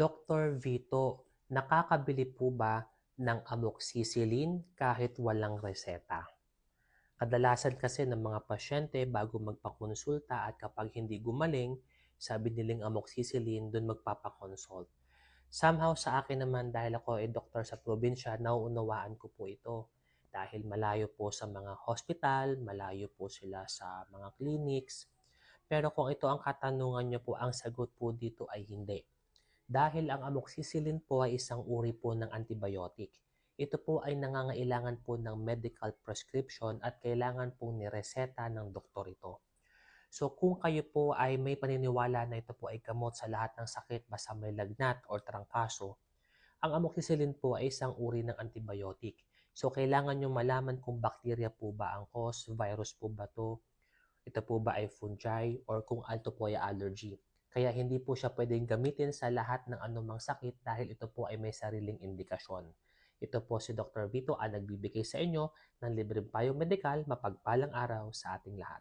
Dr. Vito, nakakabili po ba ng amoxicillin kahit walang reseta? Kadalasan kasi ng mga pasyente bago magpakonsulta at kapag hindi gumaling, sabi nilang amoxicillin, doon magpapakonsult. Somehow sa akin naman dahil ako ay doktor sa probinsya, nauunawaan ko po ito. Dahil malayo po sa mga hospital, malayo po sila sa mga clinics. Pero kung ito ang katanungan nyo po, ang sagot po dito ay hindi. Dahil ang amoxicillin po ay isang uri po ng antibiotic. Ito po ay nangangailangan po ng medical prescription at kailangan pong nireseta ng doktor ito. So kung kayo po ay may paniniwala na ito po ay gamot sa lahat ng sakit basta may lagnat or trangkaso, ang amoxicillin po ay isang uri ng antibiotic. So kailangan nyo malaman kung bacteria po ba ang cause, virus po ba to, ito po ba ay fungi or kung alto po ay allergy. Kaya hindi po siya pwedeng gamitin sa lahat ng anumang sakit dahil ito po ay may sariling indikasyon. Ito po si Dr. Vito ang nagbibigay sa inyo ng libreng payong medikal mapagpalang araw sa ating lahat.